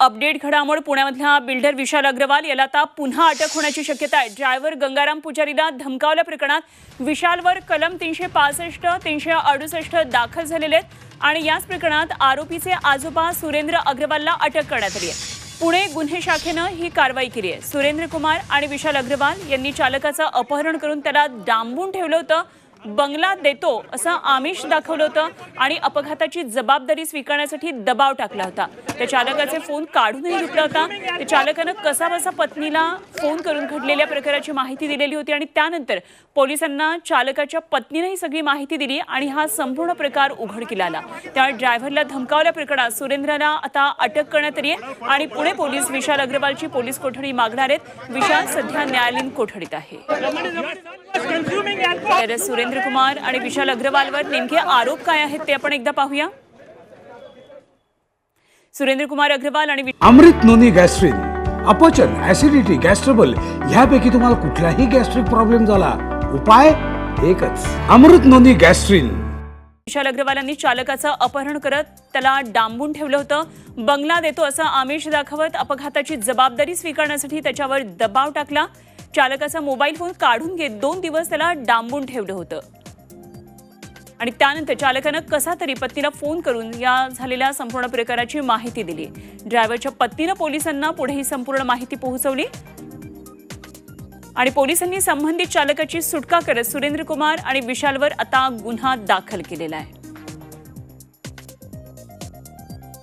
Update घडामोड पुण्यामधल्या builder Vishal Agarwal याला आता पुन्हा अटक होण्याची शक्यता आहे. ड्रायव्हर गंगाराम पुजारीला धमकावल्या प्रकरणात विशालवर कलम तीनशे पासष्ट तीनशे अडुसष्ट दाखल झालेले आहेत आणि याच प्रकरणात आरोपीचे आजोबा सुरेंद्र अग्रवालला अटक करण्यात आली आहे. पुणे गुन्हे शाखेनं ही कारवाई केली आहे. सुरेंद्र कुमार आणि विशाल अग्रवाल यांनी चालकाचं अपहरण करून त्याला डांबून ठेवलं होतं. बंगला देतो असं आमिष दाखवलं होतं आणि अपघाताची जबाबदारी स्वीकारण्यासाठी दबाव टाकला होता. त्या चालकाचे फोन काढूनही घेतला होता. त्या चालकानं कसाबसा पत्नीला फोन करून घडलेल्या प्रकाराची माहिती दिलेली होती आणि त्यानंतर पोलिसांना चालकाच्या पत्नीनं ही सगळी माहिती दिली आणि हा संपूर्ण प्रकार उघडकीला आला त्या ड्रायव्हरला धमकावल्या प्रकरणात सुरेंद्रला आता अटक करण्यात आली आहे आणि पुणे पोलीस विशाल अग्रवालची पोलीस कोठडी मागणार आहेत. विशाल सध्या न्यायालयीन कोठडीत आहे. तर सुरेंद्र कुमार आणि विशाल अग्रवालवर नेमके आरोप काय आहेत ते आपण एकदा पाहूया. सुरेंद्र कुमार अग्रवाल आणि अमृत नोनी गॅस्ट्रिन अपचन ऍसिडिटी गॅस्ट्रबल ह्यापैकी तुम्हाला कुठलाही गॅस्ट्रिक प्रॉब्लेम झाला. उपाय एकच. अमृत नोनी गॅस्ट्रिन. विशाल अग्रवाल यांनी चालकाचं अपहरण करत त्याला डांबून ठेवलं होतं. बंगला देतो असं आमिष दाखवत अपघाताची जबाबदारी स्वीकारण्यासाठी त्याच्यावर दबाव टाकला. चालकाचा मोबाईल फोन काढून घेत दोन दिवस त्याला डांबून ठेवलं होतं. आणि त्यानंतर चालकानं कसा तरी पत्नीला फोन करून या झालेल्या संपूर्ण प्रकाराची माहिती दिली. ड्रायव्हरच्या पत्नीनं पोलिसांना पुढे ही संपूर्ण माहिती पोहोचवली. आणि पोलिसांनी संबंधित चालकाची सुटका करत सुरेंद्र कुमार आणि विशालवर आता गुन्हा दाखल केलेला आहे.